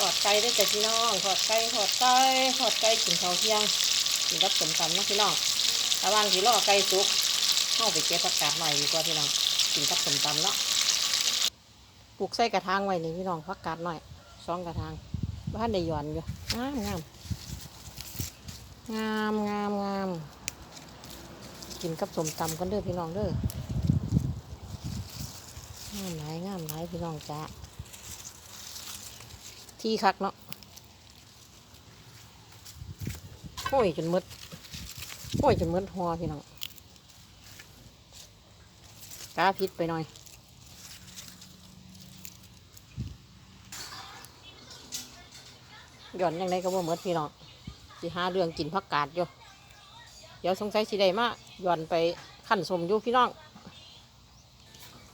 ทอดไก่ได้อจ้ะพี่น้องทอดไก่ทอดไก่ทอดไก่กินข้าวเที่ยงกินกับสมตำเนาะพี่น้องระว่างที่รอไก่สุกเข้าไปเก็บผักกาดใหม่ดีกว่าพี่น้องกินกับสมตำเนาะปลูกใส่กระถางไว้นี่พี่น้องผักกาดหน่อยสองกระถางบ้านได้หย่อนอยู่งามงามงามงามงามกินกับสมตำกันเด้อพี่น้องเด้องามหลายงามหลายพี่น้องจ้า ที่คักเนาะโอ้ยจนมดโอ้ยจนมดหัวพี่น้องกาพิษไปหน่อยหย่อนยังไงก็บ่หมดพี่น้องสิหาเรื่องกินผักกาดอยู่เดี๋ยวสงสัยสิได้มาหย่อนไปขั้นสมอยู่พี่น้อง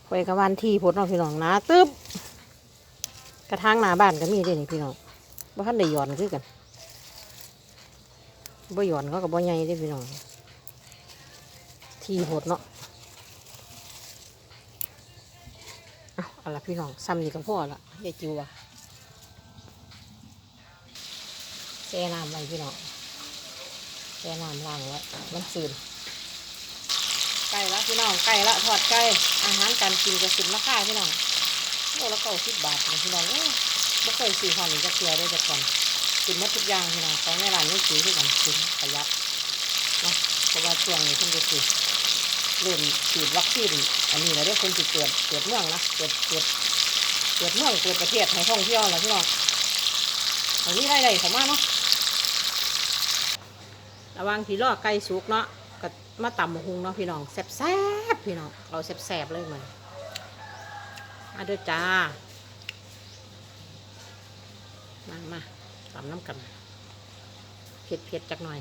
ไปกระวานที่พดเนาะพี่น้องนาตึ๊บ ระทางหน้าบ้านก็มีเด้นี่พี่น้องบ่ทันได้หย่อนคือกันบ่หย่อนเขาก็บ่ใหญ่เด้พี่น้องทีโหดเนาะเอาเอาละพี่น้องซ้ำนี่ก็พอละยาจิวอะแช่น้ำไว้พี่น้องแช่น้ำล้างไว้มันซึนไก่ละพี่น้องไก่ละทอดไก่อาหารการกินก็สินราคาพี่น้อง ละเก้าสิบบาทนะพี่น้องเอ้ยบ่เคยซื้อหอนี่จะเกลือได้จากก่อนกินหมดทุกอย่างพี่น้องของในร้านนี่ซื้อที่กันกินประหยัดเนาะเพราะว่าช่วงนี้เพิ่งจะซื้อเริ่มฉีดวัคซีนอันนี้แหละเด้อคนที่เกิดเกิดเมืองนะเกิดเกิดเกิดเมืองเกิดประเทศให้ท่องเที่ยวนะพี่น้องอันนี้ได้เลยผมว่าเนาะระวังที่รอไก่สุกเนาะก็มาตำมะฮุงเนาะพี่น้องแซ่บๆพี่น้องเราแซ่บๆเลยมัน มาเด้อจ้า มามาตำน้ำกันเผ็ดเผ็ดๆจักหน่อย